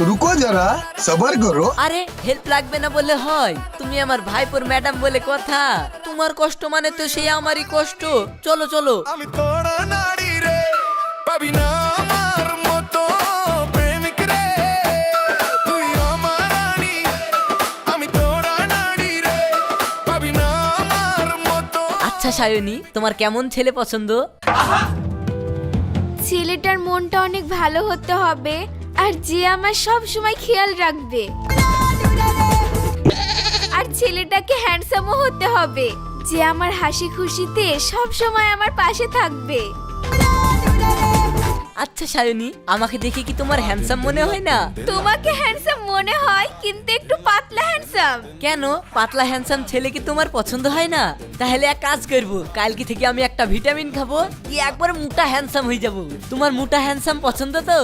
রুকো যারা সবার করো। আরে হেল্প লাগবে না বলে হয়। তুমি আমার ভাইপুর ম্যাডাম বলে কথা। তোমার কষ্ট মানে তো সেই আমারই কষ্ট। চলো চলো। আমি তোরা নারী রে পাবি না আমার মতো প্রেমিক রে। তুই আমার রানী আমি তোরা নারী রে পাবি না আমার মতো। আচ্ছা সায়নী তোমার কেমন ছেলে পছন্দ? ছেলেটার মনটা অনেক ভালো হতে হবে। আর যে আমার সব সময় খেয়াল রাখবে। আর ছেলেটাকে হ্যান্ডসামও হতে হবে যে আমার হাসি খুশিতে সব সময় আমার পাশে থাকবে। আচ্ছা সায়নী আমাকে দেখে কি তোমার হ্যান্ডসাম মনে হয় না? তোমাকে হ্যান্ডসাম মনে হয় কিন্তু একটু পাতলা হ্যান্ডসাম কেন? পাতলা হ্যান্ডসাম ছেলে কি তোমার পছন্দ হয় না? তাহলে এক কাজ করব কালকে থেকে আমি একটা ভিটামিন খাব কি একবার মোটা হ্যান্ডসাম হয়ে যাব তোমার মোটা হ্যান্ডসাম পছন্দ তো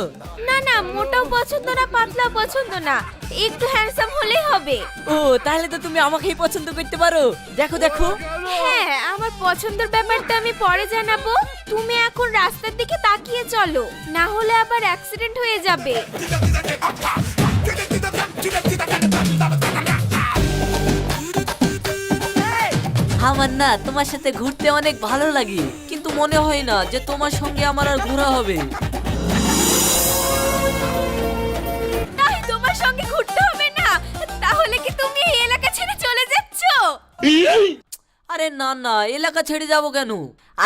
না না মোটাও পছন্দ না পাতলা পছন্দ না একটু হ্যান্ডসাম হলেই হবে ও তাহলে তো তুমি আমাকেই পছন্দ করতে পারো দেখো দেখো হ্যাঁ আমার পছন্দের ব্যাপারটা আমি পরে জানাব তুমি এখন রাস্তার দিকে তাকিয়ে চলো না হলে আবার অ্যাক্সিডেন্ট হয়ে যাবে আমার না তোমার সাথে ঘুরতে অনেক ভালো লাগে কিন্তু মনে হয় না যে তোমার সঙ্গে আমার আর ঘোরা হবে। তোমার সঙ্গে ঘুরতে হবে না? তাহলে কি তুমি এই এলাকা ছেড়ে চলে যাচ্ছ? আরে না না এলাকা ছেড়ে যাব কেন?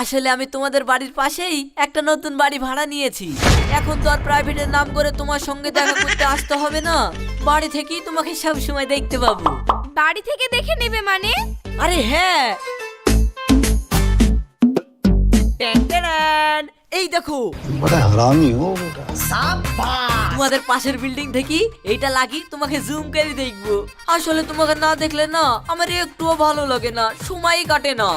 আসলে আমি তোমাদের বাড়ির পাশেই একটা নতুন বাড়ি ভাড়া নিয়েছি। এখন তো আর প্রাইভেটের নাম করে তোমার সঙ্গে দেখা করতে আসতে হবে না। বাড়ি থেকেই তোমাকে সব সময় দেখতে পাবো। বাড়ি থেকে দেখে নেবে মানে? আরে হ্যাঁ। এই দেখো। তোমাদের পাশের বিল্ডিং থেকে এইটা লাগি তোমাকে জুম করে দেখব। আসলে তোমাকে না দেখলে না আমার একটুও ভালো লাগে না সময় কাটে না।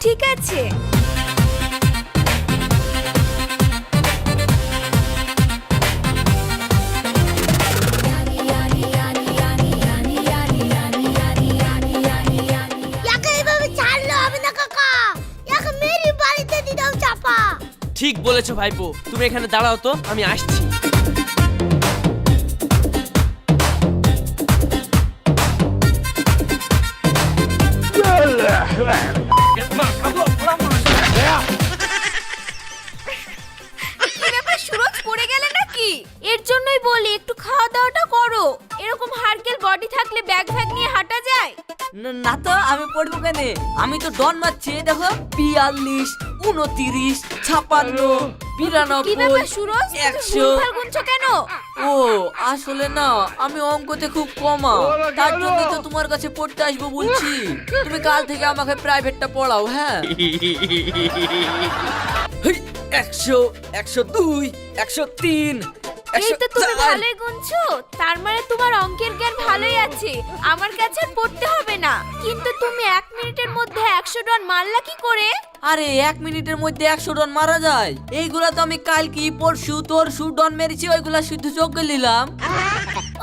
ঠিক আছে। ঠিক বলেছ ভাইপো। তুমি এখানে দাঁড়াও তো, আমি আসছি। গেলে নাকি? এর জন্যই বলি, একটু খাওয়া দাওয়াটা করো। এরকম হারকেল বডি থাকলে ব্যাগ যায় না- তো আমি পড়ব কেন? আমি তো ডন মারছি দেখো বিয়াল্লিশ উনতিরিশ ছাপান্ন বিরানব্বই একশো। কেন? ও আসলে না আমি অঙ্কতে খুব কমা। তার জন্য তো তোমার কাছে পড়তে আসব বলছি। তুমি কাল থেকে আমাকে প্রাইভেটটা পড়াও হ্যাঁ? একশো একশো দুই একশো তিন এই তো তুমি। ভালোই গুনছো। তার মানে তোমার অঙ্কের জ্ঞান ভালোই আছে। আমার কাছে পড়তে হবে না। কিন্তু তুমি এক মিনিটের মধ্যে একশো ডন মারলা কি করে? আরে এক মিনিটের মধ্যে একশো ডন মারা যায়। এইগুলা তো আমি কালকে পরশু তরশু ডন মেরেছি ওইগুলা যোগ করে নিলাম।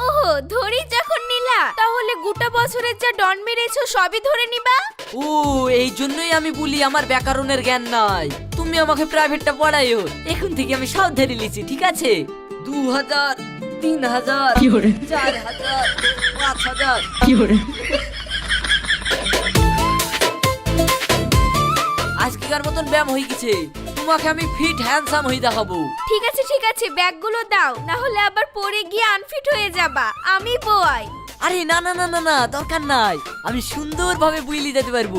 ওহো ধরি যখন নিলা তাহলে গোটা বছরের যা ডন মেরেছো সবই ধরে নিবা? ও এই জন্যই আমি বলি আমার ব্যাকরণের জ্ঞান নাই। তুমি আমাকে প্রাইভেটটা পড়াইও। এখন থেকে আমি সব ধরে লিছি ঠিক আছে? দু হাজার তিন হাজার চার হাজার পাঁচ হাজার আজকেকার মতন ব্যায়াম হয়ে গেছে। তোমাকে আমি ফিট হ্যান্ডসাম হয়ে দেখাবো। ঠিক আছে ঠিক আছে ব্যাগগুলো দাও। না হলে আবার পরে গিয়ে আনফিট হয়ে যাবা। আমি বোয়াই আরে না না না না না দরকার নাই। আমি সুন্দরভাবে বুইলি যেতে পারব।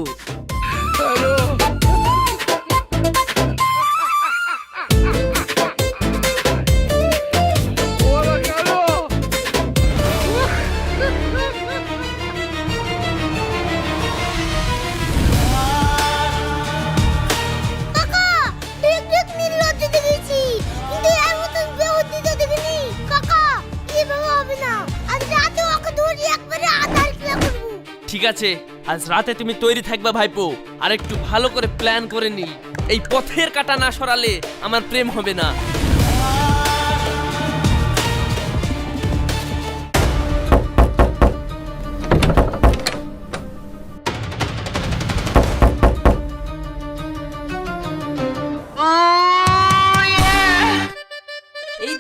আজ রাতে তুমি তৈরি থাকবা ভাইপো, আর একটু ভালো করে প্ল্যান করে নি এই পথের কাটা না সরালে আমার প্রেম হবে না।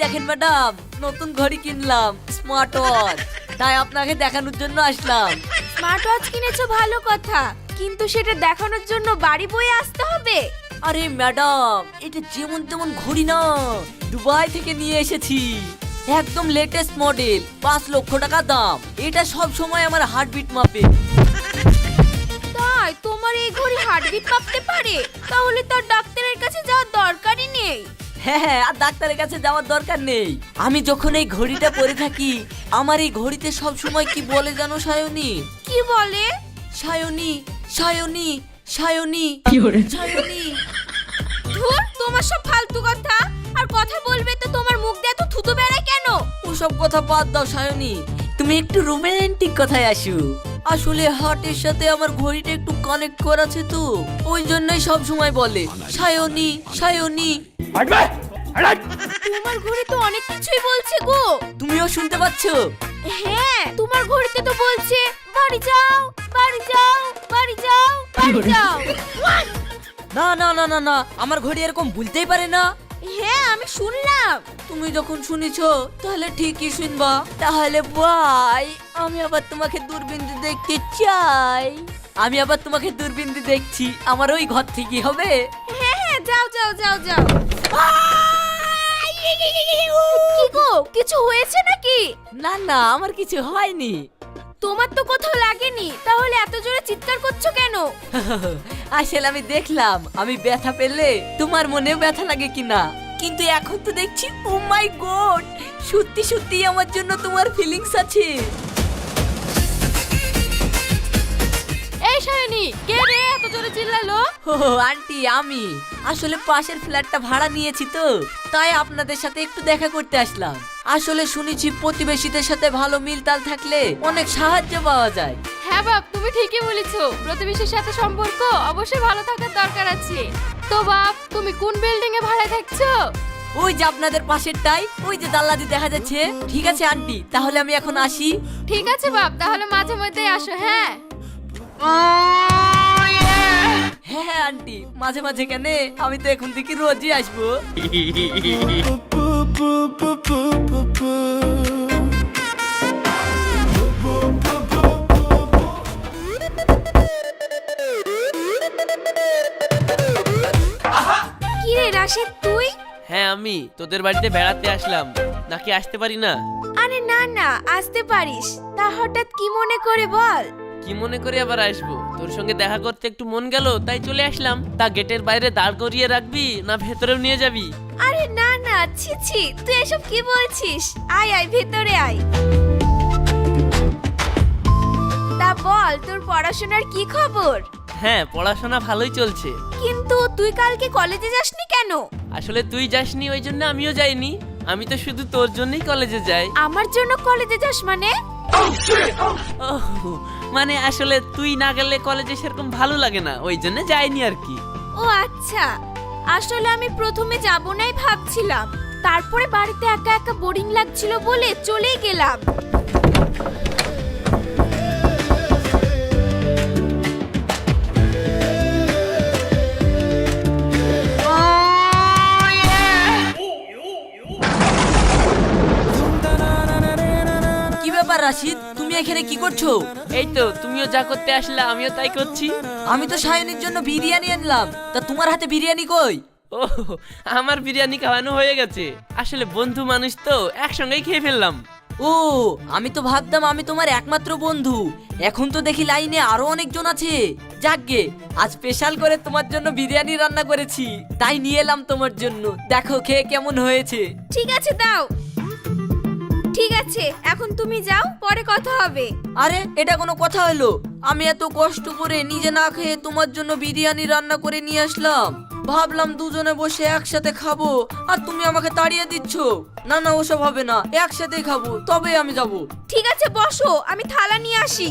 দেখেন ম্যাডাম নতুন ঘড়ি কিনলাম স্মার্ট ওয়াচ তাই আপনাকে দেখানোর জন্য আসলাম। স্মার্ট ওয়াচ কিনেছো ভালো কথা কিন্তু সেটা দেখানোর জন্য বাড়ি বয়ে আসতে হবে? আরে ম্যাডাম এটা যেমন তেমন ঘড়ি না দুবাই থেকে নিয়ে এসেছি। একদম লেটেস্ট মডেল পাঁচ লক্ষ টাকা দাম এটা সব সময় আমার হার্টবিট মাপে। তাই তোমার এই ঘড়ি হার্টবিট মাপতে পারে? তাহলে তো আর ডাক্তারের কাছে যাওয়ার দরকারই নেই। হ্যাঁ হ্যাঁ আর ডাক্তারের কাছে যাওয়ার দরকার নেই। আমি যখন এই ঘড়িটা পরে থাকি আমার এই ঘড়িতে সব সময় কি বলে জানো সায়নী? কি বলে? সায়নী সায়নী সায়নী সায়নী। ধুর তোমার সব ফালতু কথা। আর কথা বলবে তো তোমার মুখ দিয়ে এত থুতু বেড়ায় কেন? ওসব কথা বাদ দাও সায়নী। তুমি একটু রোমান্টিক কথায় আসো। আসলে হার্টের সাথে আমার ঘড়িটা একটু কানেক্ট করা আছে তো ওই জন্যই সব সময় বলে সায়নী সায়নী। তোমার ঘড়ি তো অনেক কিছুই বলছে গো। তুমিও শুনতে পাচ্ছো? হ্যাঁ তোমার ঘড়িতে তো বলছে বাড়ি যাও বাড়ি যাও বাড়ি যাও বাড়ি যাও। না না না না না আমার ঘড়ি এরকম ভুলতেই পারে না। হ্যাঁ আমি শুনলাম। তুমি যখন শুনেছো তাহলে ঠিকই শুনবা। তাহলে বাই আমি আবার তোমাকে দূরবীন দিয়ে দেখতে চাই। আমি আবার তোমাকে দূরবীন দিয়ে দেখছি। আমার ওই ঘর থেকে হবে। হ্যাঁ হ্যাঁ যাও যাও যাও যাও। কি গো কিছু হয়েছে নাকি? না না আমার কিছু হয়নি। তোমার তো কোথাও লাগেনি। তাহলে এত জোরে চিৎকার করছ কেন? আসলে আমি দেখলাম, আমি ব্যথা পেলে তোমার মনেও ব্যথা লাগে কিনা। কিন্তু এখন তো দেখছি ও মাই গড সত্যি সত্যি আমার জন্য তোমার ফিলিংস আছে। এই শায়নি কে রে এত জোরে চিল্লালো? ও আন্টি আমি। আসলে পাশের ফ্ল্যাটটা ভাড়া নিয়েছি তো তাই আপনাদের সাথে একটু দেখা করতে আসলাম। আসলে শুনেছি প্রতিবেশীদের সাথে ভালো মিলতাল থাকলে অনেক সাহায্য পাওয়া যায়। হ্যাঁ বাপ তুমি ঠিকই বলেছ। প্রতিবেশীর সাথে সম্পর্ক অবশ্যই ভালো থাকার দরকার আছে। তো বাপ তুমি কোন বিল্ডিং এ ভাড়া থাকছো ওই যে আপনাদের পাশেরটাই ওই যে দাল্লাদি দেখা যাচ্ছে। ঠিক আছে আন্টি তাহলে আমি এখন আসি। ঠিক আছে বাপ তাহলে মাঝে মধ্যে আসো হ্যাঁ। হ্যাঁ হ্যাঁ আন্টি। মাঝে মাঝে কেন আমি তো এখন থেকে রোজই আসব। কি রে রাশেদ তুই? হ্যাঁ আমি। তোদের বাড়িতে বেড়াতে আসলাম। নাকি আসতে পারি না? আরে না না আসতে পারিস। তা হঠাৎ কি মনে করে বল? কি মনে করে আবার আসব? তোর সঙ্গে দেখা করতে একটু মন গেল তাই চলে আসলাম। তা গেটের বাইরে দাঁড় করিয়ে রাখবি না ভেতরেও নিয়ে যাবি? আরে না না ছি ছি তুই এসব কি বলছিস? আয় আয় ভেতরে আয়। তা বল তোর পড়াশোনার কি খবর? হ্যাঁ পড়াশোনা ভালোই চলছে। কিন্তু তুই কালকে কলেজে যাসনি কেন? আসলে তুই যাসনি ওই জন্য আমিও যাইনি। আমি তো শুধু তোর জন্যই কলেজে যাই। আমার জন্য কলেজে যাস মানে? মানে আসলে তুই না গেলে কলেজে সেরকম ভালো লাগে না ওই জন্য যাইনি আর কি। ও আচ্ছা আসলে আমি প্রথমে যাব নাই ভাবছিলাম তারপরে বাড়িতে একা একা বোরিং লাগছিল বলে চলেই গেলাম। কি ব্যাপার রাশিদ? এখানে কি করছ? এই তো তুমিও যা করতে আসলে আমিও তাই করছি। আমি তো সায়নের জন্য বিরিয়ানি আনলাম। তা তোমার হাতে বিরিয়ানি কই? ও আমার বিরিয়ানি খাওয়ানো হয়ে গেছে। আসলে বন্ধু মানুষ তো একসঙ্গেই খেয়ে ফেললাম। ও আমি তো ভাবতাম আমি তোমার একমাত্র বন্ধু। এখন তো দেখি লাইনে আরও অনেকজন আছে। যাকগে আজ স্পেশাল করে তোমার জন্য বিরিয়ানি রান্না করেছি। তাই নিয়ে এলাম তোমার জন্য। দেখো খেয়ে কেমন হয়েছে। ঠিক আছে দাও। ঠিক আছে এখন তুমি যাও পরে কথা হবে। আরে এটা কোনো কথা হলো? আমি এত কষ্ট করে নিজে না খেয়ে তোমার জন্য বিরিয়ানি রান্না করে নিয়ে আসলাম। ভাবলাম দুজনে বসে একসাথে খাব আর তুমি আমাকে তাড়িয়ে দিচ্ছ। না না ওসব হবে না একসাথেই খাব তবে আমি যাব। ঠিক আছে বসো আমি থালা নিয়ে আসি।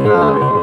বাংলা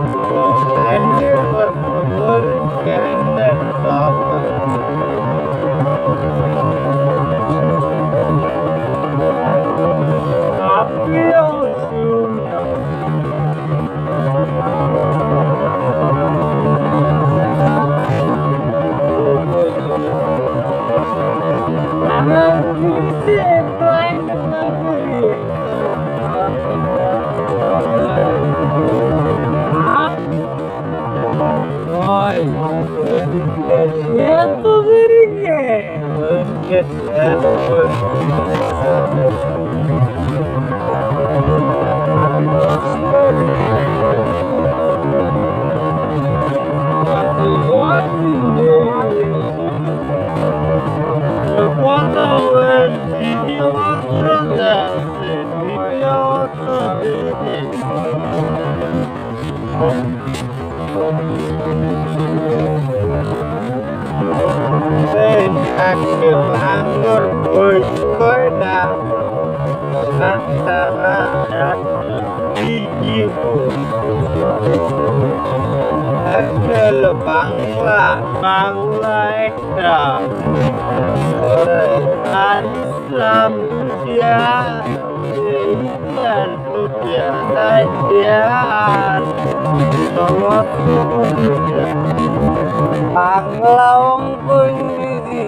বাংলা অঙ্ক ইংরেজি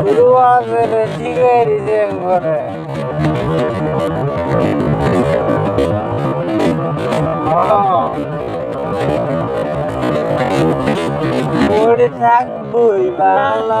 শুরু আছে যে ঘরে পড়ে থাকবই বাংলা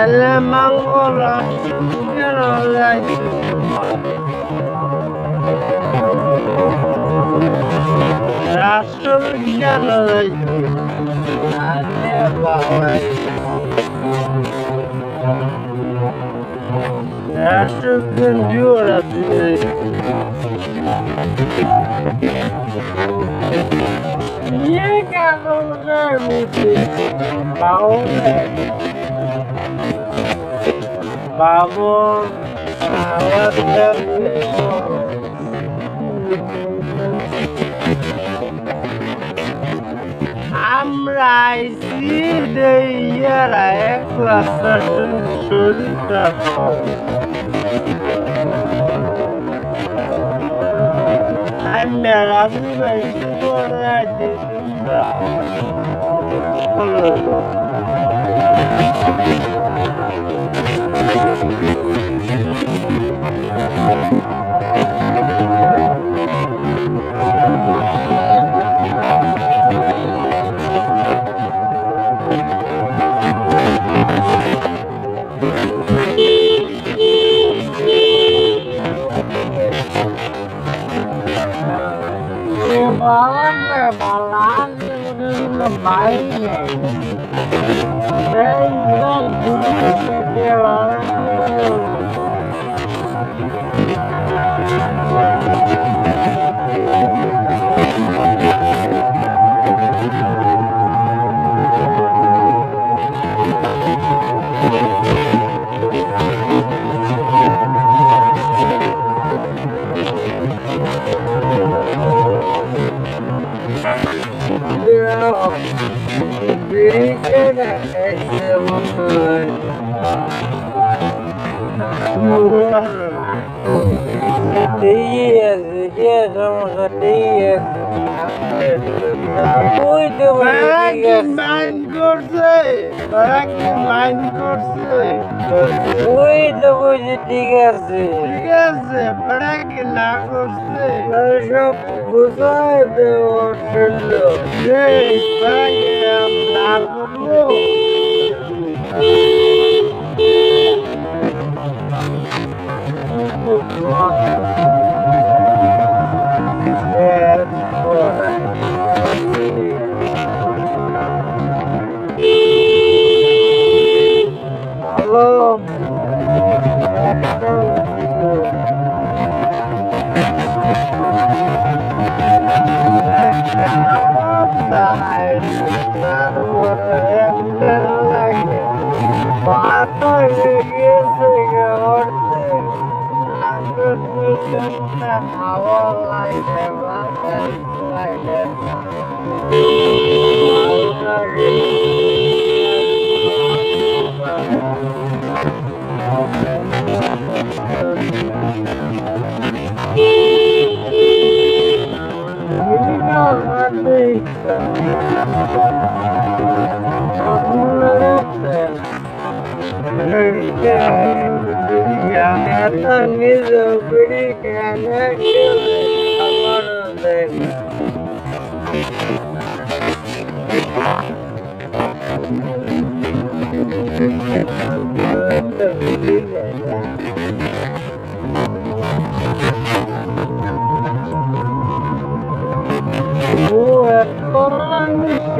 Eller mangola, granola, রাষ্ট্রবিজ্ঞান রাষ্ট্রবিজ্ঞান জোর আছে ইয়ে কালো বাউন্ড বাবু আমরা আইসি দেয়ার এক শরীরটা আমরা রাজু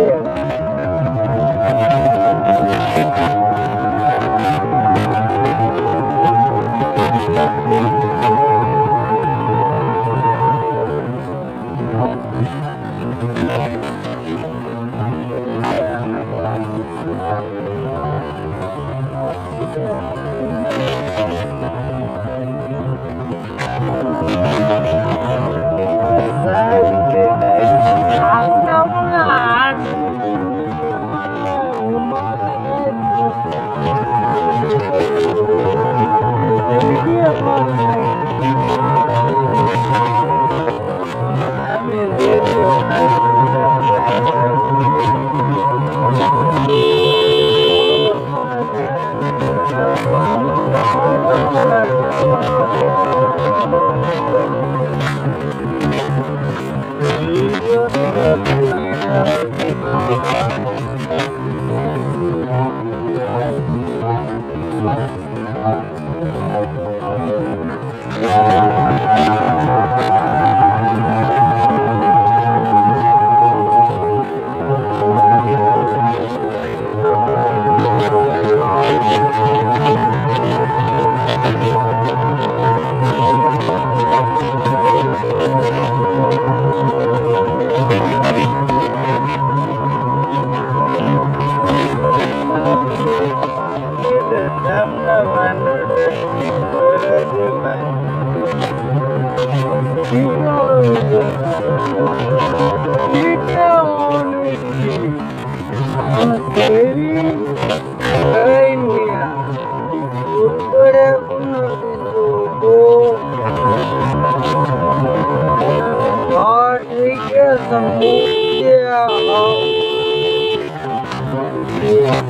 Yeah.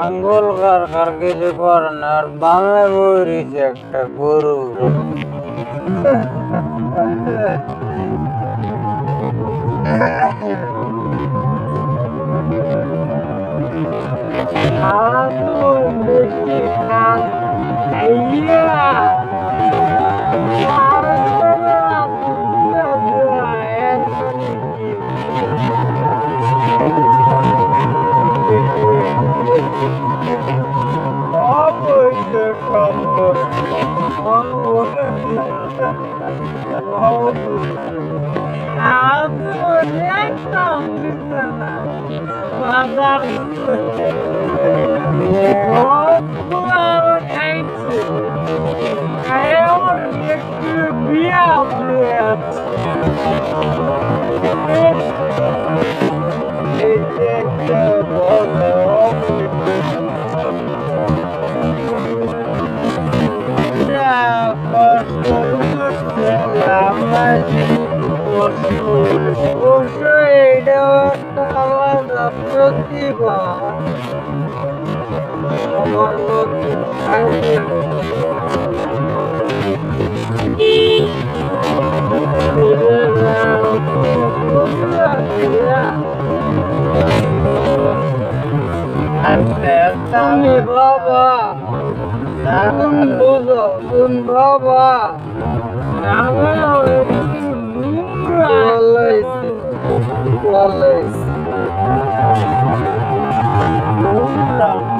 আঙ্গুল কার কার কিছু করে না আর বামে বই একটা গরু। 唐宋明清啊，哎呀！প্রতিভা আমার মধ্যে থাকে কলেজ কলেজ Thank you.